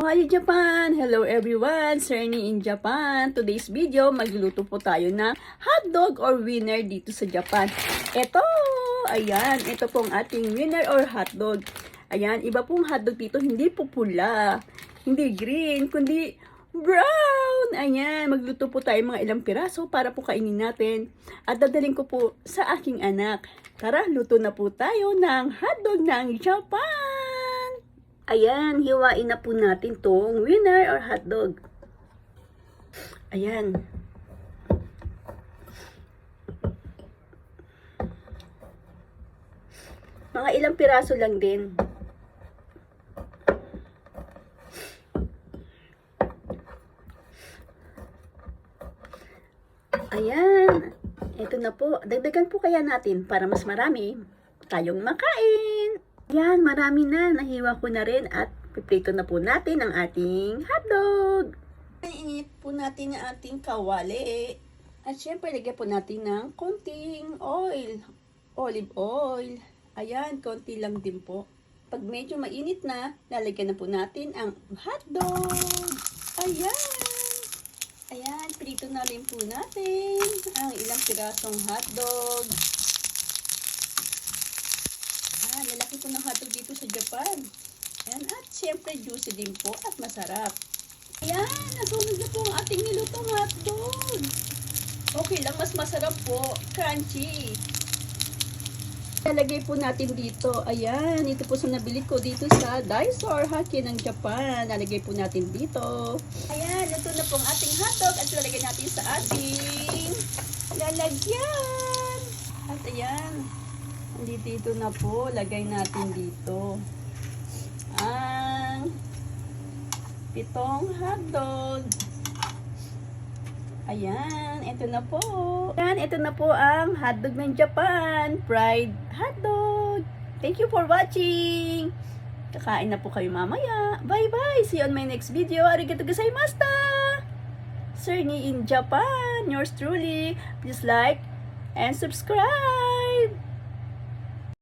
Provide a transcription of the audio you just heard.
Hi Japan! Hello everyone! Serni in Japan. Today's video, magluluto po tayo ng hotdog or winner dito sa Japan. Ito! Ayan, ito pong ating winner or hotdog. Ayan, iba pong hotdog dito, hindi po pula, hindi green, kundi brown! Ayan, magluto po tayo mga ilang piraso para po kainin natin. At dadaling ko po sa aking anak. Tara, luto na po tayo ng hotdog ng Japan! Ayan, hiwain na po natin tong winner or hotdog. Ayan. Mga ilang piraso lang din. Ayan. Ito na po. Dagdagan po kaya natin para mas marami tayong makain. Yan, marami na. Nahiwa ko na rin at piprito na po natin ang ating hotdog. Init po natin ang ating kawali. At syempre, lagyan po natin ng konting oil. Olive oil. Ayan, konti lang din po. Pag medyo mainit na, lalagyan na po natin ang hotdog. Ayan. Ayan, prito na rin po natin ang ilang pirasong hotdog. Ah, lalaki po ng hotdog dito sa Japan. Ayan, at syempre juicy din po at masarap. Ayan, nasunog na po ang ating nilutong hotdog. Okay lang, mas masarap po. Crunchy. Lalagay po natin dito. Ayan, ito po sa nabili ko dito sa Daiso Haki ng Japan. Lalagay po natin dito. Ayan, ito na po ang ating hotdog at lalagay natin sa ating lalagyan. At ayan, hindi dito na po. Lagay natin dito. Ang pitong hotdog. Ayan, ito na po. Ayan, ito na po ang hotdog ng Japan. Fried hotdog. Thank you for watching. Kakain na po kayo mamaya. Bye-bye. See you on my next video. Arigato gozaimashita. Serni in Japan. Yours truly. Please like and subscribe.